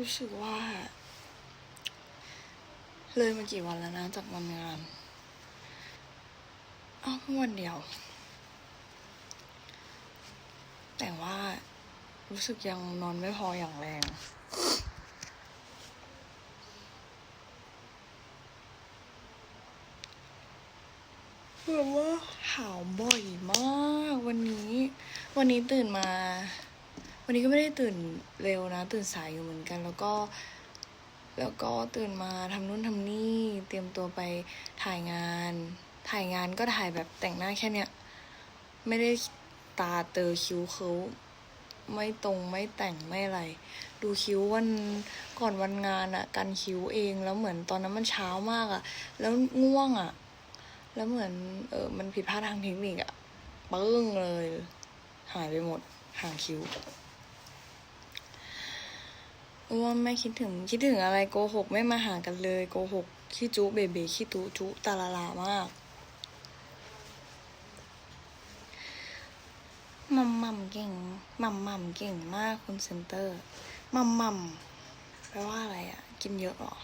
รู้สึกว่า เลยมากี่วันแล้วนะจากวันงานอ้าวเพิ่งวันเดียว แต่ว่ารู้สึกยังนอนไม่พออย่างแรงแบบว่าหาวบ่อยมากวันนี้ วันนี้ตื่นมา วันนี้ก็ไม่ได้ตื่นเร็วนะ ตื่นสายอยู่เหมือนกัน แล้วก็ แล้วก็ตื่นมาทำนู่นทำนี่ เตรียมตัวไปถ่ายงาน ถ่ายงานก็ถ่ายแบบแต่งหน้าแค่เนี้ย ไม่ได้ตาเตอคิ้วเขาไม่ตรงไม่แต่งไม่อะไร ดูคิ้ววันก่อนวันงานอะกันคิ้วเองแล้วเหมือนตอนนั้นมันเช้ามากอะแล้วง่วงอะแล้วเหมือนเออมันผิดพลาดทางเทคนิคอะปึ้งเลย หายไปหมดหางคิ้ว อ้วนไม่คิดถึงคิดถึงอะไรโกหกไม่มาหากันเลยโกหกขี้จุเบเบขี้ตุจุตาลาลามากมัมมัมเก่งมัมมัมเก่งมากคุณเซนเตอร์มัมมัมแปลว่าอะไรอะกินเยอะเหรอ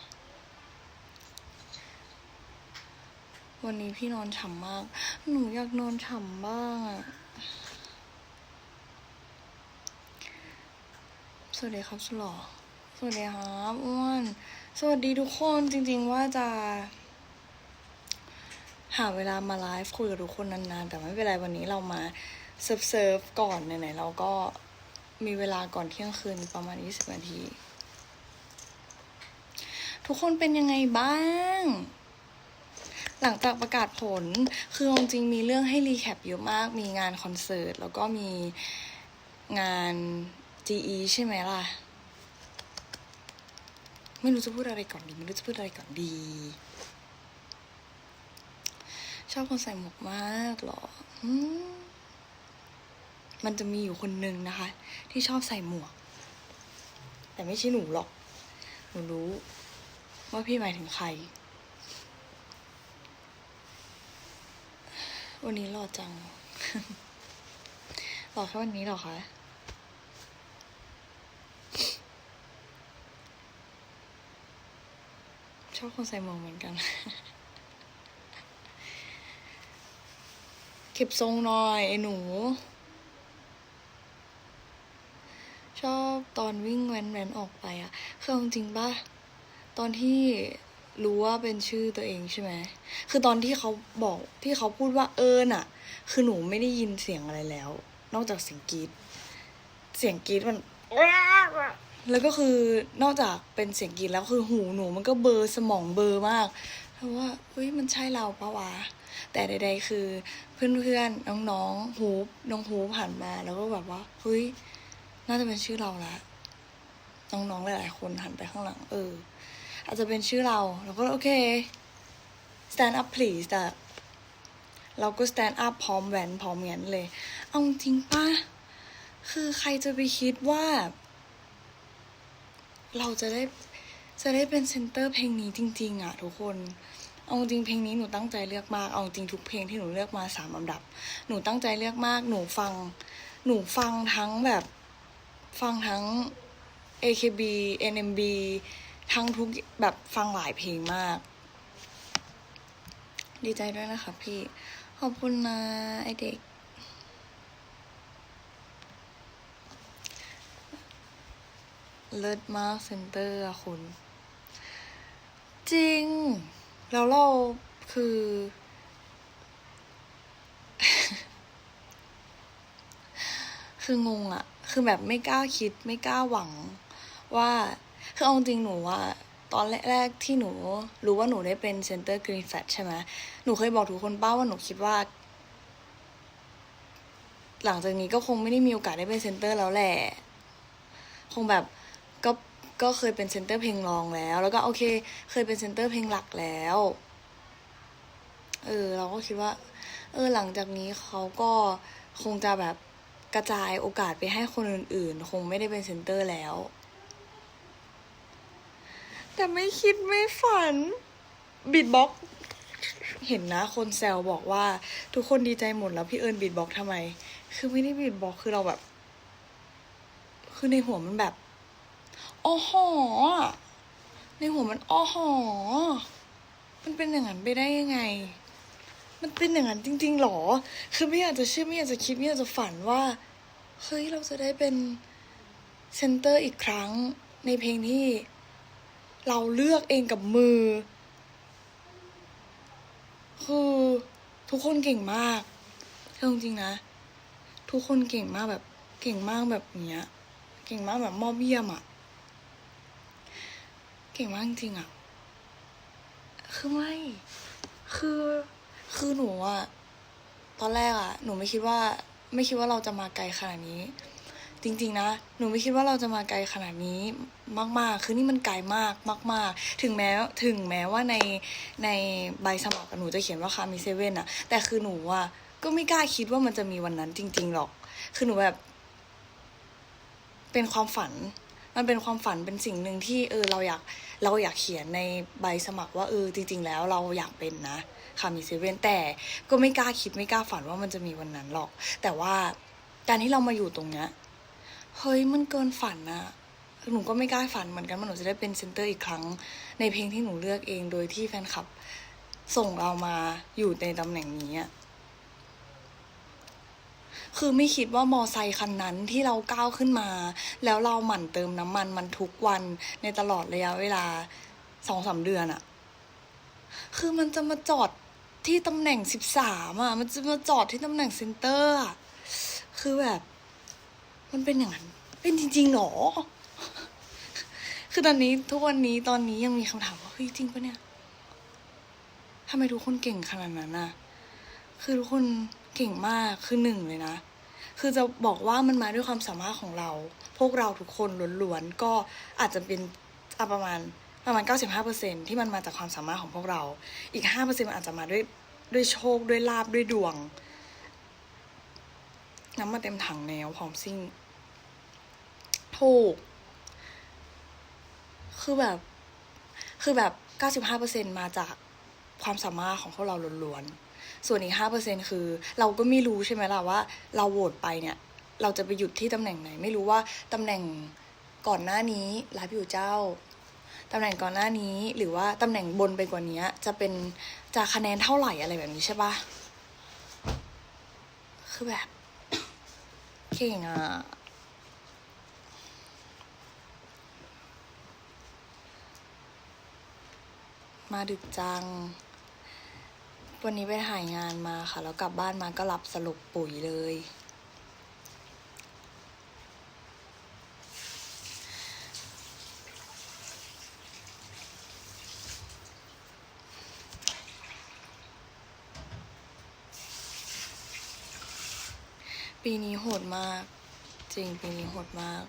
วันนี้พี่นอนฉ่ำมาก หนูอยากนอนฉ่ำบ้างอะสวัสดีครับสุหล่อ สวัสดีครับอ้วน สวัสดีทุกคนจริง ๆ ว่าจะ หาเวลามาไลฟ์คุยกับทุกคนนานๆ แต่ไม่เป็นไรวันนี้เรามาเซิร์ฟเซิร์ฟก่อนไหนๆเราก็มีเวลาก่อนเที่ยงคืนประมาณ 20 นาที ทุกคนเป็นยังไงบ้าง หลังจากประกาศผล คือจริงๆมีเรื่องให้รีแคปเยอะมาก มีงานคอนเสิร์ต แล้วก็มีงาน GE ใช่ไหมล่ะ ไม่รู้จะพูดอะไรก่อนดีไม่รู้จะพูดอะไรก่อนดี ชอบคนใส่หมวกมากเหรอมันจะมีอยู่คนหนึ่งนะคะ ที่ชอบใส่หมวก แต่ไม่ใช่หนูหรอก หนูรู้ ว่าพี่หมายถึงใคร วันนี้หล่อจังหล่อแค่วันนี้หรอคะ ชอบคนใส่หมวกเหมือนกัน เก็บทรงหน่อยไอ้หนู ชอบตอนวิ่งแว้นออกไปอะคือเอาจริงป่ะ ตอนที่รู้ว่าเป็นชื่อตัวเองใช่ไหม คือตอนที่เขาบอกที่เขาพูดว่าเอิญอะคือหนูไม่ได้ยินเสียงอะไรแล้ว นอกจากเสียงกรีด เสียงกรีดมัน แล้วก็คือนอกจากเป็นเสียงกรีดแล้วคือหูหนูมันก็เบอร์สมองเบอร์มากเพราะว่าเฮ้ยมันใช่เราปะวะแต่ใด ๆ คือเพื่อนๆน้องๆฮูน้องฮูผ่านมา แล้วก็แบบว่าเฮ้ยน่าจะเป็นชื่อเราละน้องๆหลายๆคนหันไปข้างหลัง เออ อาจจะเป็นชื่อเราเราก็โอเค stand up please แต่เราก็ stand up พร้อมแหวนพร้อมเงี้ยเลย เอาจริงปะคือใครจะไปคิดว่า เราจะได้จะได้เป็นเซนเตอร์เพลงนี้จริง ๆอะทุกคน เอาจริงเพลงนี้หนูตั้งใจเลือกมาก เอาจริงทุกเพลงที่หนูเลือกมาสามลำดับ หนูตั้งใจเลือกมาก หนูฟัง หนูฟังทั้งแบบฟังทั้ง AKB NMB ทั้งทุกแบบฟังหลายเพลงมาก ดีใจด้วยนะคะพี่ ขอบคุณนะไอเด็ก เลิศมากเซนเตอร์อะคุณ จริง แล้วเราคือ คืองงอะคือแบบไม่กล้าคิดไม่กล้าหวัง ว่าคือเอาจริงหนูว่าตอนแรกๆที่หนูรู้ว่าหนูได้เป็นเซนเตอร์กรีนแฟใช่ไหมหนูเคยบอกทุกคนป้าว่าหนูคิดว่า หลังจากนี้ก็คงไม่ได้มีโอกาสได้เป็นเซนเตอร์แล้วแหละ คงแบบ ก็ก็เคยเป็นเซนเตอร์เพลงรองแล้ว แล้วก็โอเค เคยเป็นเซนเตอร์เพลงหลักแล้ว เออ เราก็คิดว่า เออหลังจากนี้เขาก็คงจะแบบกระจายโอกาสไปให้คนอื่นๆ คงไม่ได้เป็นเซนเตอร์แล้ว แต่ไม่คิดไม่ฝันบิดบ็อกเห็นนะ คนแซวบอกว่า ทุกคนดีใจหมดแล้วพี่เอิญบิดบ็อกทำไม คือไม่ได้บิดบ็อกคือเราแบบ คือในหัวมันแบบ อ้อหอในหัวมันอ้อหอมันเป็นอย่างนั้นไปได้ยังไง มันเป็นอย่างนั้นจริงๆหรอ คือไม่อยากจะเชื่อไม่อยากจะคิดไม่อยากจะฝันว่า เฮ้ยเราจะได้เป็นเซนเตอร์อีกครั้งในเพลงที่เราเลือกเองกับมือ คือทุกคนเก่งมากเอาจริงๆนะ ทุกคนเก่งมากแบบเก่งมากแบบเนี้ย เก่งมากแบบมอบเยี่ยมอะ เก่งมากจริงๆอะคือไม่ คือ คือหนูอะตอนแรกอะหนูไม่คิดว่า ไม่คิดว่าเราจะมาไกลขนาดนี้ จริง ๆ นะ หนูไม่คิดว่าเราจะมาไกลขนาดนี้มาก ๆ คือนี่มันไกลมากมาก ๆ ถึงแม้ถึงแม้ว่าในในใบสมัครหนูจะเขียนว่าคามีเซเว่นอะแต่คือหนูอะก็ไม่กล้าคิดว่ามันจะมีวันนั้นจริง ๆ หรอก คือหนูแบบ เป็นความฝัน มันเป็นความฝันเป็นสิ่งหนึ่งที่เออเราอยากเราอยากเขียนในใบสมัครว่าเออจริง ๆ แล้วเราอยากเป็นนะคามีเซเว่นแต่ก็ไม่กล้าคิดไม่กล้าฝันว่ามันจะมีวันนั้นหรอก แต่ว่าการที่เรามาอยู่ตรงเนี้ยเฮ้ยมันเกินฝันอะหนูก็ไม่กล้าฝันเหมือนกันว่าหนูจะได้เป็นเซนเตอร์อีกครั้ง ในเพลงที่หนูเลือกเองโดยที่แฟนคลับส่งเรามาอยู่ในตำแหน่งนี้อะ คือไม่คิดว่ามอไซคันนั้นที่เราก้าวขึ้นมา แล้วเราหมั่นเติมน้ำมันมันทุกวันในตลอดระยะเวลาสองสามเดือนอะคือมันจะมาจอดที่ตำแหน่งสิบสามอะมันจะมาจอดที่ตำแหน่งเซนเตอร์อะคือแบบ มันเป็นอย่างนั้น เป็นจริงๆหรอ คือตอนนี้ทุกวันนี้ตอนนี้ยังมีคำถามว่าเฮ้ยจริงปะเนี่ยทำไมทุกคนเก่งขนาดนั้นอะคือทุกคน เก่งมากคือหนึ่งเลยนะ คือจะบอกว่ามันมาด้วยความสามารถของเรา พวกเราทุกคนล้วนๆก็อาจจะเป็นอประมาณประมาณ 95%ที่มันมาจากความสามารถของพวกเรา อีก 5%มันอาจจะมาด้วยด้วยโชคด้วยลาบด้วยดวง น้ำมาเต็มถังแล้วพร้อมซิ่งถูก คือแบบ คือแบบ 95%มาจากความสามารถของพวกเราล้วนๆ ส่วนอีก5%คือ เราก็ไม่รู้ใช่ไหมล่ะว่า เราโหวตไปเนี่ย เราจะไปหยุดที่ตำแหน่งไหน ไม่รู้ว่าตำแหน่งก่อนหน้านี้ลาบิวเจ้าตำแหน่งก่อนหน้านี้หรือว่าตำแหน่งบนไปกว่านี้จะเป็นจะคะแนนเท่าไหร่อะไรแบบนี้ใช่ปะคือแบบเก่งอะมาดึกจัง วันนี้ไปถ่ายงานมาค่ะ แล้วกลับบ้านมาก็หลับสลบปุ๋ยเลย ปีนี้โหดมาก จริงปีนี้โหดมาก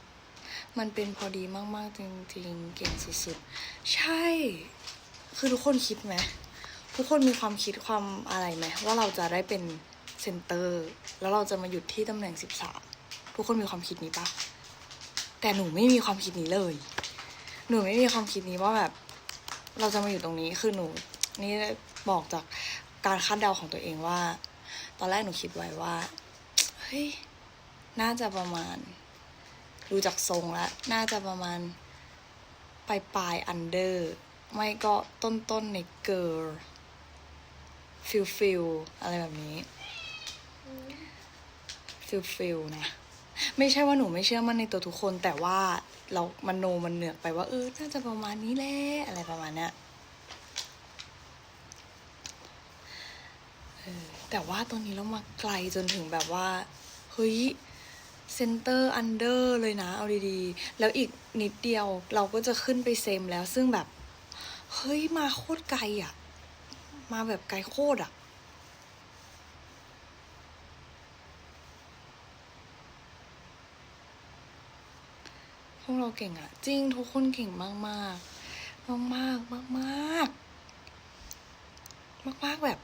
มันเป็นพอดีมาก ๆ จริง ๆ เก่งสุด ๆ ใช่ คือทุกคนคิดไหม ทุกคนมีความคิดความอะไรไหมว่าเราจะได้เป็นเซนเตอร์ แล้วเราจะมาหยุดที่ตำแหน่งสิบสามทุกคนมีความคิดนี้ปะแต่หนูไม่มีความคิดนี้เลย หนูไม่มีความคิดนี้ว่าแบบ เราจะมาอยู่ตรงนี้คือหนู นี่บอกจากการคาดเดาของตัวเองว่า ตอนแรกหนูคิดไว้ว่าเฮ้ยน่าจะประมาณดูจากทรงแล้วน่าจะประมาณปลายปลายอันเดอร์ไม่ก็ต้นต้นในเกิร์ล ฟิลฟิลอะไรแบบนี้ฟิลฟิลนะ ไม่ใช่ว่าหนูไม่เชื่อมั่นในตัวทุกคน แต่ว่าเรามันโนมันเหนือกไปว่า เออน่าจะประมาณนี้แหละอะไรประมาณเนี้ยแต่ว่าตอนนี้เรามาไกลจนถึงแบบว่า เฮ้ยเซนเตอร์อันเดอร์เลยนะ เอาดีๆ แล้วอีกนิดเดียวเราก็จะขึ้นไปเซมแล้วซึ่งแบบ เฮ้ย มาโคตรไกลอะ มาแบบไกลโคตรอะ พวกเราเก่งอะ จริงทุกคนเก่งมากมากมากมากมากมากมากมากแบบ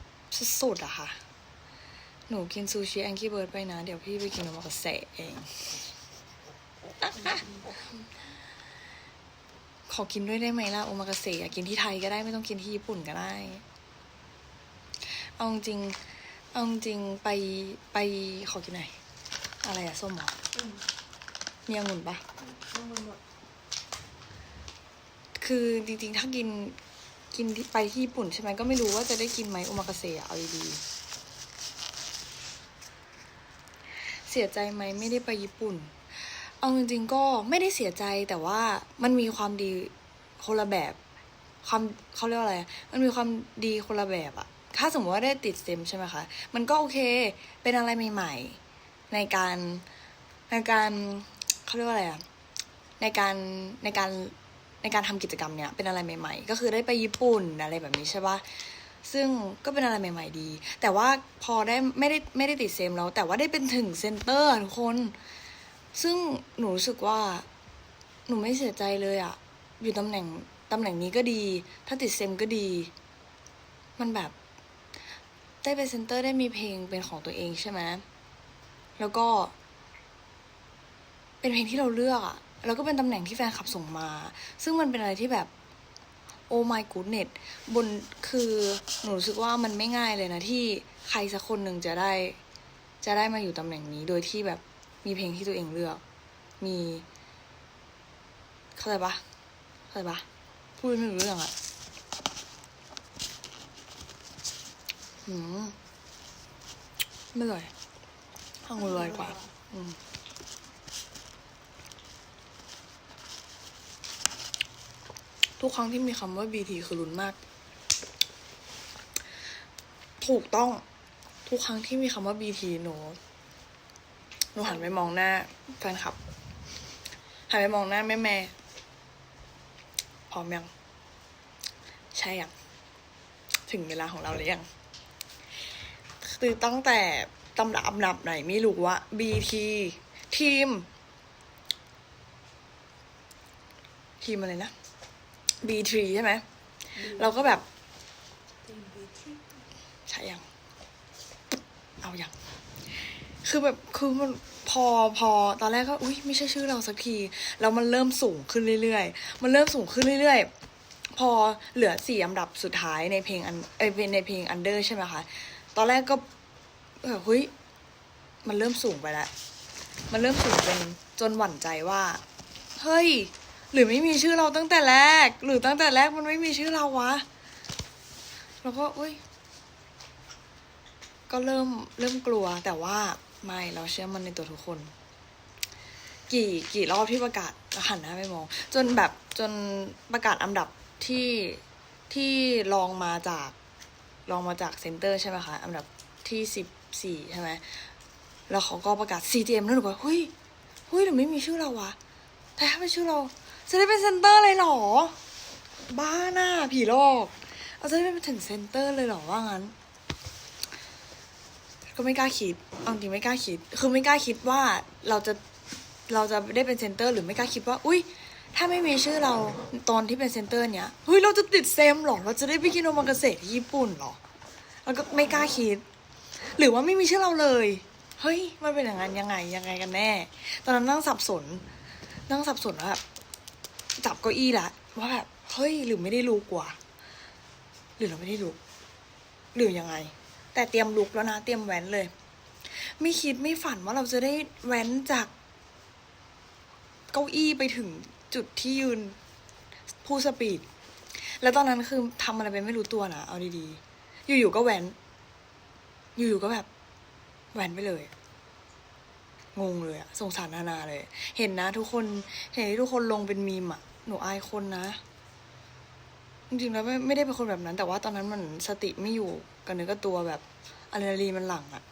สุดๆอะค่ะ หนูกินซูชิแองกี้เบิร์ดไปนะ เดี๋ยวพี่ไปกินโอมากาเสะเอง ขอกินด้วยได้ไหมล่ะ โอมากาเสะอยากกินที่ไทยก็ได้ไม่ต้องกินที่ญี่ปุ่นก็ได้ เอาจริงเอาจริงไปไปขอกินหน่อยอะไรอะส้มเหรออืมมีองุ่นปะองมันหมดคือจริงๆ ถ้ากินกินที่ไปที่ญี่ปุ่นใช่ไหมก็ไม่รู้ว่าจะได้กินไหมโอมากาเสะอะเอาดีๆเสียใจไหมไม่ได้ไปญี่ปุ่น เอาจริงๆก็ไม่ได้เสียใจแต่ว่ามันมีความดีคนละแบบ ความเขาเรียกว่าอะไร มันมีความดีคนละแบบอะ ถ้าสมมติว่าได้ติดเซมใช่ไหมคะ มันก็โอเค เป็นอะไรใหม่ ๆ ในการในการเขาเรียกว่าอะไรอะในการในการในการทำกิจกรรมเนี้ยเป็นอะไรใหม่ ๆ ก็คือได้ไปญี่ปุ่นอะไรแบบนี้ใช่ปะซึ่งก็เป็นอะไรใหม่ ๆ ดี แต่ว่าพอได้ไม่ได้ไม่ได้ติดเซมแล้ว แต่ว่าได้เป็นถึงเซนเตอร์ทุกคน ซึ่งหนูรู้สึกว่า หนูไม่เสียใจเลยอะอยู่ตำแหน่งตำแหน่งนี้ก็ดี ถ้าติดเซมก็ดี มันแบบ ได้เป็นเซนเตอร์ได้มีเพลงเป็นของตัวเองใช่ไหมแล้วก็ เป็นเพลงที่เราเลือกอะแล้วก็เป็นตำแหน่งที่แฟนคลับส่งมา ซึ่งมันเป็นอะไรที่แบบโอ้ my goodness บนคือหนูรู้สึกว่ามันไม่ง่ายเลยนะ ที่ใครสักคนหนึ่งจะได้ จะได้มาอยู่ตำแหน่งนี้ โดยที่แบบมีเพลงที่ตัวเองเลือก มี เข้าใจปะเข้าใจปะพูดไม่รู้เรื่องอะ หืมไม่เลยองุ่นอร่อยกว่า อืมทุกครั้งที่มีคำว่า BT คือลุ้นมาก ถูกต้อง ทุกครั้งที่มีคำว่า BT หนูหนูหันไปมองหน้าแฟนคลับ หันไปมองหน้าแม่แม่พร้อมยัง ใช่ยัง ถึงเวลาของเราหรือยัง คือตั้งแต่ตำรับอันดับไหนไม่รู้ว่า BT ทีม ทีมอะไรนะ B3 ใช่ไหม เราก็แบบใช่ยัง เอายังคือแบบคือมันพอพอตอนแรกก็อุ้ยไม่ใช่ชื่อเราสักทีแล้วมันเริ่มสูงขึ้นเรื่อยๆ มันเริ่มสูงขึ้นเรื่อยๆ พอเหลือสี่อันดับสุดท้ายในเพลงอันเอยในเพลงอันเดอร์ใช่ไหมคะ ตอนแรกก็แบบเฮ้ยมันเริ่มสูงไปแล้ว มันเริ่มสูงเป็นจนหวั่นใจว่า เฮ้ย หรือไม่มีชื่อเราตั้งแต่แรก หรือตั้งแต่แรกมันไม่มีชื่อเราวะ แล้วก็อุ้ย ก็เริ่มเริ่มกลัวแต่ว่าไม่เราเชื่อมันในตัวทุกคน กี่กี่รอบที่ประกาศหันหน้าไปมอง จนแบบจนประกาศอันดับที่ที่ลองมาจาก ลองมาจากเซนเตอร์ใช่ไหมคะอันดับที่สิบสี่ใช่ไหมแล้วเขาก็ประกาศ CGM แล้วหนูก็เฮ้ยเฮ้ยหรือไม่มีชื่อเราวะแต่ถ้าเป็นชื่อเราจะได้เป็นเซนเตอร์เลยหรอ บ้าหน้าผีโลกเราจะได้ไปถึงเซนเตอร์เลยหรอว่างั้น ก็ไม่กล้าคิดเอาจริงไม่กล้าคิด คือไม่กล้าคิดว่าเราจะเราจะได้เป็นเซนเตอร์ หรือไม่กล้าคิดว่า อุ้ย ถ้าไม่มีชื่อเราตอนที่เป็นเซนเตอร์เนี้ยเฮ้ยเราจะติดเซมหรอเราจะได้ไปกินโอมากาเสะที่ญี่ปุ่นหรอแล้วก็ไม่กล้าคิด หรือว่าไม่มีชื่อเราเลย เฮ้ยมันเป็นอย่างนั้นยังไงยังไงกันแน่ ตอนนั้นนั่งสับสน นั่งสับสนว่าแบบจับเก้าอี้ละว่าแบบเฮ้ยหรือไม่ได้รู้กว่า หรือเราไม่ได้รู้หรือยังไง แต่เตรียมลุกแล้วนะเตรียมแว้นเลย ไม่คิดไม่ฝันว่าเราจะได้แว้นจากเก้าอี้ไปถึง จุดที่ยืนผู้สปีด แล้วตอนนั้นคือทำอะไรไปไม่รู้ตัวนะเอาดีๆ อยู่ๆก็แหวน อยู่ๆก็แบบแหวนไปเลย งงเลยอะสงสารนานาเลย เห็นนะ ทุกคน เห็นทุกคนลงเป็นมีมอะหนูอายคนนะ จริงๆแล้วไม่ไม่ได้เป็นคนแบบนั้น แต่ว่าตอนนั้นมันสติไม่อยู่กับเนื้อกับตัวแบบอะดรีนาลีนมันหลั่งอะ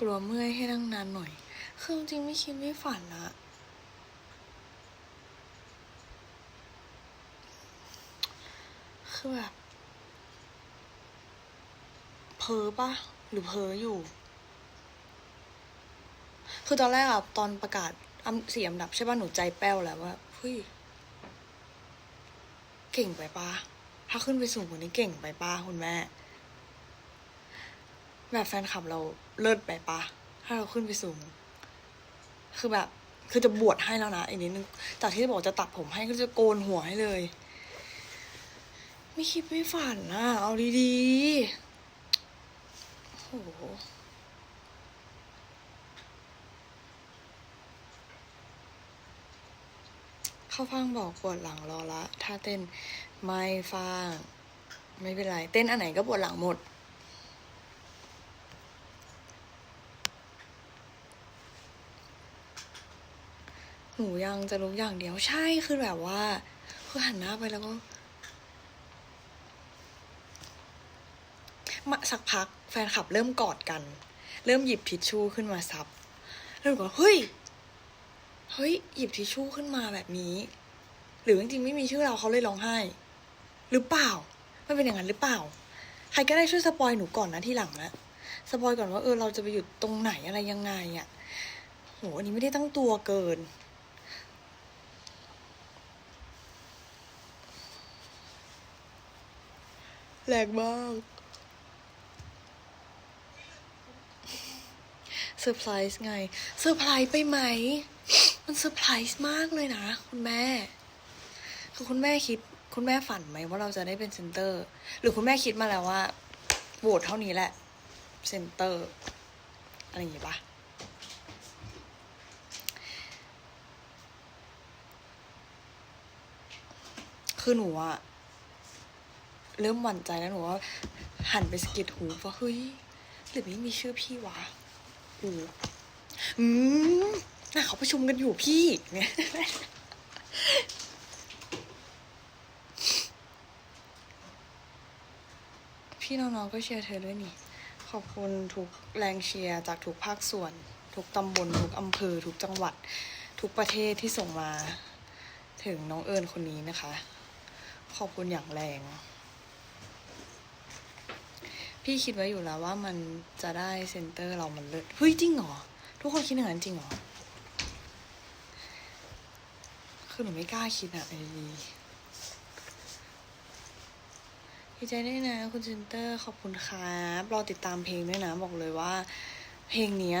กลัวเมื่อยให้นั่งนานหน่อย คือจริงไม่คิดไม่ฝันอะคือแบบเพ้อปะหรือเพ้ออยู่ คือตอนแรกอะตอนประกาศอันสี่อันดับใช่ป่ะหนูใจแป้วแล้วว่าเฮ้ยเก่งไปปะถ้าขึ้นไปสูงกว่านี้เก่งไปปะคุณแม่ แบบแฟนคลับเราเลิศไปปะถ้าเราขึ้นไปสูง คือแบบ คือจะบวชให้แล้วนะอีกนิดนึงจากที่บอกจะตัดผมให้ก็จะโกนหัวให้เลย ไม่คิดไม่ฝันนะเอาดีๆโอ้โหเข้าฟังบอกปวดหลังรอละ ถ้าเต้นไม่ฟัง ไม่เป็นไร เต้นอันไหนก็ปวดหลังหมด นูยังจะรู้อย่างเดียวใช่คือแบบว่าคือหันหน้าไปแล้วก็มาสักพักแฟนคลับเริ่มกอดกัน เริ่มหยิบทิชชู่ขึ้นมาซับแล้วหนูก็เฮ้ยเฮ้ยหยิบทิชชู่ขึ้นมาแบบนี้ หรือจริงๆไม่มีชื่อเราเขาเลยร้องไห้ หรือเปล่ามันเป็นอย่างนั้นหรือเปล่า ใครก็ได้ช่วยสปอยหนูก่อนนะที่หลังนะสปอยก่อนว่าเออเราจะไปอยู่ตรงไหนอะไรยังไงอะ่ะโหอันนี้ไม่ได้ตั้งตัวเกิน แรงมากเซอร์ไพรส์ไงเซอร์ไพรส์ไปไหม มันเซอร์ไพรส์มากเลยนะ คุณแม่ คือคุณแม่คิด คุณแม่ฝันไหมว่าเราจะได้เป็นเซนเตอร์ หรือคุณแม่คิดมาแล้วว่าโหวตเท่านี้แหละเซนเตอร์ อะไรอย่างงี้ปะคือหนูอะ เริ่มหวั่นใจแล้วหนูว่าหันไปสกิดหูว่าเฮ้ยหรือไม่มีชื่อพี่วะอูอืมน่ะเขาประชุมกันอยู่พี่เนี่ยพี่น้องๆก็เชียร์เธอด้วยนี่ ขอบคุณทุกแรงเชียร์จากทุกภาคส่วน ทุกตำบล ทุกอำเภอ ทุกจังหวัด ทุกประเทศที่ส่งมา ถึงน้องเอิญคนนี้นะคะ ขอบคุณอย่างแรง พี่คิดไว้อยู่แล้วว่ามันจะได้เซนเตอร์เรามันเลิศเฮ้ยจริงเหรอ ทุกคนคิดอย่างนั้นจริงเหรอ คือหนูไม่กล้าคิดอะไอ้ดีใจด้วยนะคุณเซนเตอร์ขอบคุณครับรอติดตามเพลงด้วยนะ บอกเลยว่า เพลงเนี้ย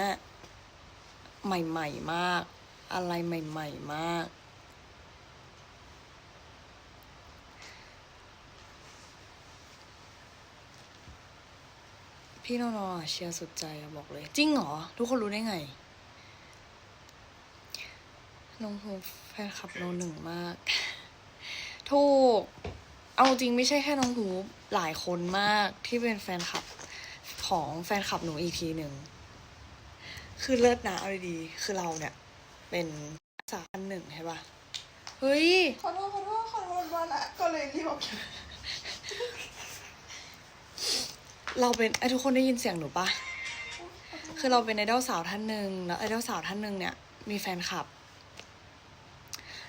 ใหม่ ๆ มาก อะไรใหม่ ๆ มาก พี่นองๆอะเชียร์สุดใจอะบอกเลย จริงเหรอ ทุกคนรู้ได้ไงน้องโฮปแฟนคลับโนหนึ่งมาก ถูก เอาจริงไม่ใช่แค่น้องฮูหลายคนมากที่เป็นแฟนคลับของแฟนคลับหนูอีกทีหนึ่ง คือเลิศนะเอาดีๆคือเราเนี่ย เป็นสาวอันหนึ่งใช่ปะเฮ้ย ขอโทษขอโทษขอโทษมาละก็เลยรีบบอก เราเป็นไอ้ทุกคนได้ยินเสียงหนูปะคือเราเป็นไอดอลสาวท่านหนึ่งแล้วไอดอลสาวท่านหนึ่งเนี่ยมีแฟนคลับ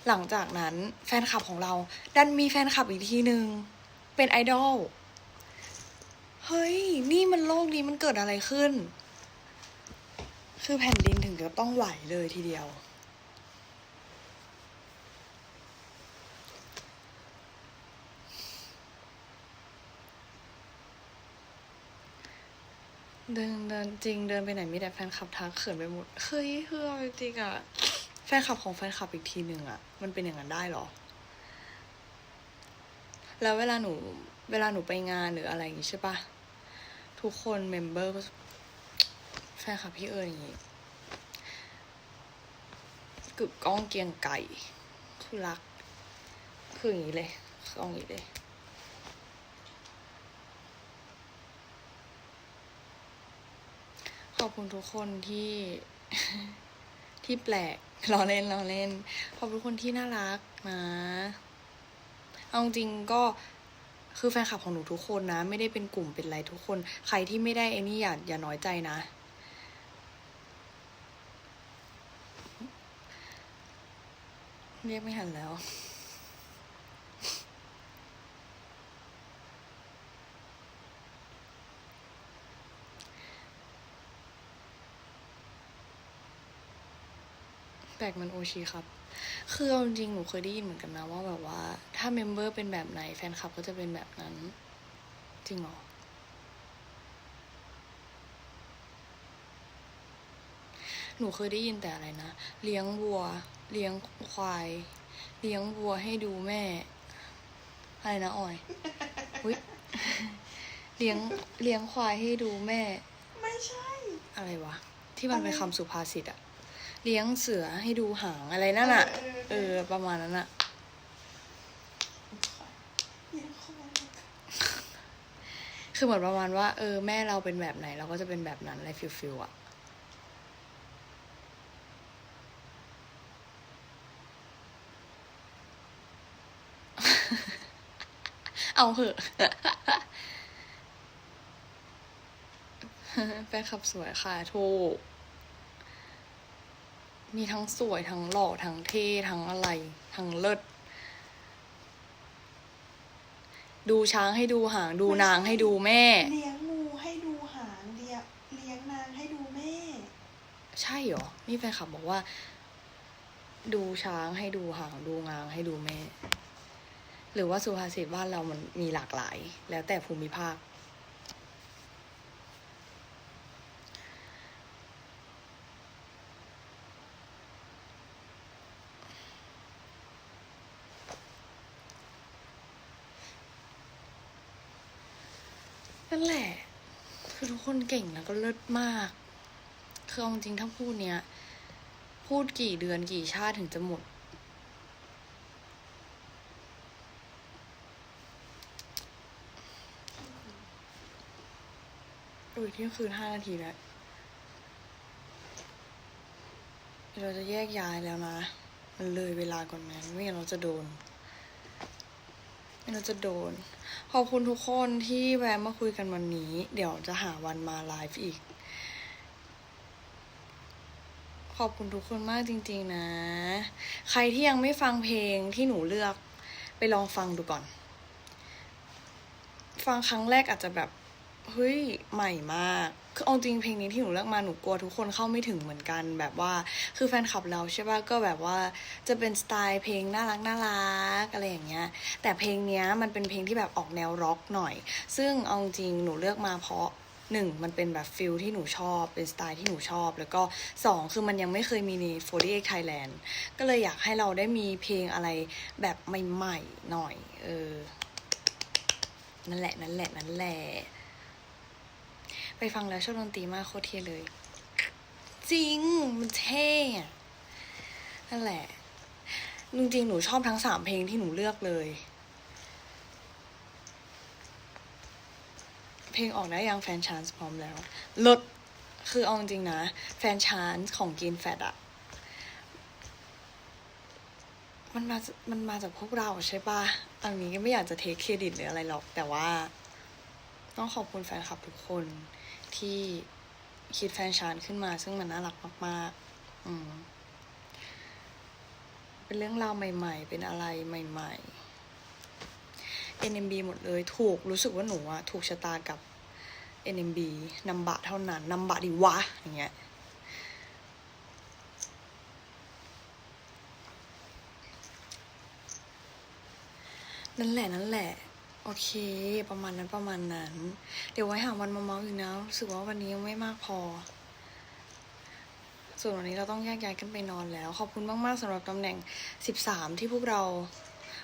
หลังจากนั้นแฟนคลับของเรา ดันมีแฟนคลับอีกทีหนึ่งเป็นไอดอลเฮ้ย นี่มันโลกนี้มันเกิดอะไรขึ้น คือแผ่นดินถึงกับต้องไหวเลยทีเดียว เดินเดินจริงเดินไปไหนมีแต่แฟนคลับทักเขินไปหมดเฮ้ยเฮ้ยเอจริงอะแฟนคลับของแฟนคลับอีกทีหนึ่งอะมันเป็นอย่างนั้นได้เหรอ แล้วเวลาหนู เวลาหนูไปงานหรืออะไรอย่างงี้ใช่ปะทุกคนเมมเบอร์ก็แฟนคลับพี่เอิญอย่างงี้กึกก้องเกียงไก่คือรัก คืออย่างนี้เลยคืออาอย่างนี้เลย อบคุณทุกคนที่ที่แปลกล้อเล่นล้อเล่น ขอบคุณทุกคนที่น่ารักนะเอาจริงก็คือแฟนคลับของหนูทุกคนนะ ไม่ได้เป็นกลุ่มเป็นอะไรทุกคน ใครที่ไม่ได้ไอ้นี่อย่าอย่าน้อยใจนะ เรียกไม่หันแล้ว แปลกมันโอชีครับ คือเอาจริงๆหนูเคยได้ยินเหมือนกันนะว่าแบบว่า ถ้าเมมเบอร์เป็นแบบไหนแฟนคลับก็จะเป็นแบบนั้น จริงเหรอหนูเคยได้ยินแต่อะไรนะ เลี้ยงวัว เลี้ยงควาย เลี้ยงวัวให้ดูแม่ อะไรนะออยอุ๊ยเลี้ยงเลี้ยงควายให้ดูแม่ ไม่ใช่ อะไรวะ ที่มันเป็นคำสุภาษิตอะ เลี้ยงเสือให้ดูหางอะไรนั่นอะเออ ประมาณนั้นอะคือเหมือนประมาณว่า เออ แม่เราเป็นแบบไหน เราก็จะเป็นแบบนั้นอะไรฟิลฟิลอะเอาเหอะแฟนขับสวยค่ะถูก มีทั้งสวยทั้งหล่อทั้งเท่ทั้งอะไร ทั้งเลิศ ดูช้างให้ดูหางดูนางให้ดูแม่ เลี้ยงงูให้ดูหางเลี้ยงเลี้ยงนางให้ดูแม่ ใช่เหรอนี่แฟนคลับบอกว่า ดูช้างให้ดูหางดูงางให้ดูแม่ หรือว่าสุภาษิตบ้านเรามันมีหลากหลาย แล้วแต่ภูมิภาค นั่นแหละ คนเก่งแล้วก็เลิศมากคือเอาจริงถ้าพูดเนี้ย พูดกี่เดือนกี่ชาติถึงจะหมดโอ้ยเที่ยงคืนห้านาทีแล้วเราจะแยกย้ายแล้วนะ มันเลยเวลาก่อนไหมไม่งั้นเราจะโดน ไม่งั้นเราจะโดน ขอบคุณทุกคนที่แวะมาคุยกันวันนี้ เดี๋ยวจะหาวันมาไลฟ์อีก ขอบคุณทุกคนมากจริง ๆ นะ ใครที่ยังไม่ฟังเพลงที่หนูเลือกไปลองฟังดูก่อน ฟังครั้งแรกอาจจะแบบ เฮ้ย ใหม่มาก คือเอาจริงเพลงนี้ที่หนูเลือกมาหนูกลัวทุกคนเข้าไม่ถึงเหมือนกันแบบว่า คือแฟนคลับเราใช่ป่ะก็แบบว่าจะเป็นสไตล์เพลงน่ารักน่ารักอะไรอย่างเงี้ยแต่เพลงเนี้ยมันเป็นเพลงที่แบบออกแนวร็อกหน่อย ซึ่งเอาจริงหนูเลือกมาเพราะหนึ่งมันเป็นแบบฟิลที่หนูชอบ เป็นสไตล์ที่หนูชอบ แล้วก็สองคือมันยังไม่เคยมีใน48 Thailand ก็เลยอยากให้เราได้มีเพลงอะไรแบบใหม่ๆหน่อย เออ นั่นแหละ นั่นแหละ นั่นแหละ ไปฟังแล้วชอบดนตรีมากโคตรเท่เลย จริง มันเท่อะนั่นแหละ จริงๆ หนูชอบทั้งสามเพลงที่หนูเลือกเลย เพลงออกได้ยังแฟนชานส์พร้อมแล้วลดคือเอาจริงนะ แฟนชานส์ของกินแฟดอะมันมา มันมาจากพวกเราใช่ปะอันนี้ก็ไม่อยากจะเทคเครดิตหรืออะไรหรอก แต่ว่า ต้องขอบคุณแฟนคลับทุกคน ที่คิดแฟนชานขึ้นมา ซึ่งมันน่ารักมาก ๆ อืม เป็นเรื่องราวใหม่ ๆ เป็นอะไรใหม่ ๆ NMB หมดเลยถูกรู้สึกว่าหนูอะถูกชะตากับ NMB นำบะเท่านั้นนำบะดิวะ อย่างเงี้ยนั่นแหละ นั่นแหละ โอเค ประมาณนั้นประมาณนั้น เดี๋ยวไว้หาวันมาเมาอีกนะรู้สึกว่าวันนี้ยังไม่มากพอ ส่วนวันนี้เราต้องแยกย้ายกันไปนอนแล้ว ขอบคุณมากๆสำหรับตำแหน่ง 13 ที่พวกเรา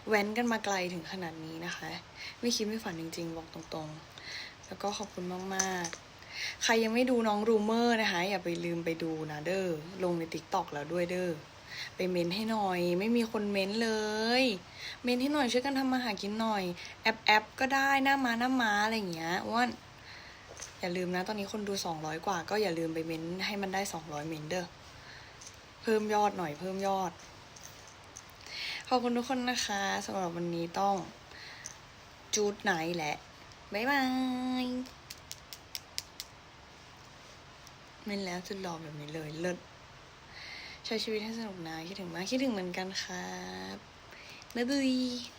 แว้นกันมาไกลถึงขนาดนี้นะคะ ไม่คิดไม่ฝันจริง ๆ บอกตรงๆ แล้วก็ขอบคุณมากๆ ใครยังไม่ดูน้องรูเมอร์นะคะ อย่าไปลืมไปดูนะเด้อลงในติ๊กต็อกแล้วด้วยเด้อ ไปเม้นให้หน่อย ไม่มีคนเม้นเลย เม้นให้หน่อยช่วยกันทำมาหากินหน่อย แอปแอปก็ได้หน้ามาหน้ามาอะไรอย่างเงี้ยอ้วนอย่าลืมนะ ตอนนี้คนดูสองร้อยกว่า ก็อย่าลืมไปเม้นให้มันได้สองร้อยเม้นเด้อเพิ่มยอดหน่อยเพิ่มยอด ขอบคุณทุกคนนะคะสำหรับวันนี้ต้องจูดไหนแหละ บ๊ายบายเม้นแล้วจุดหล่อแบบนี้เลยเลิศ ใช้ชีวิตให้สนุกนะคิดถึงมากคิดถึงเหมือนกันครับบ๊ายบาย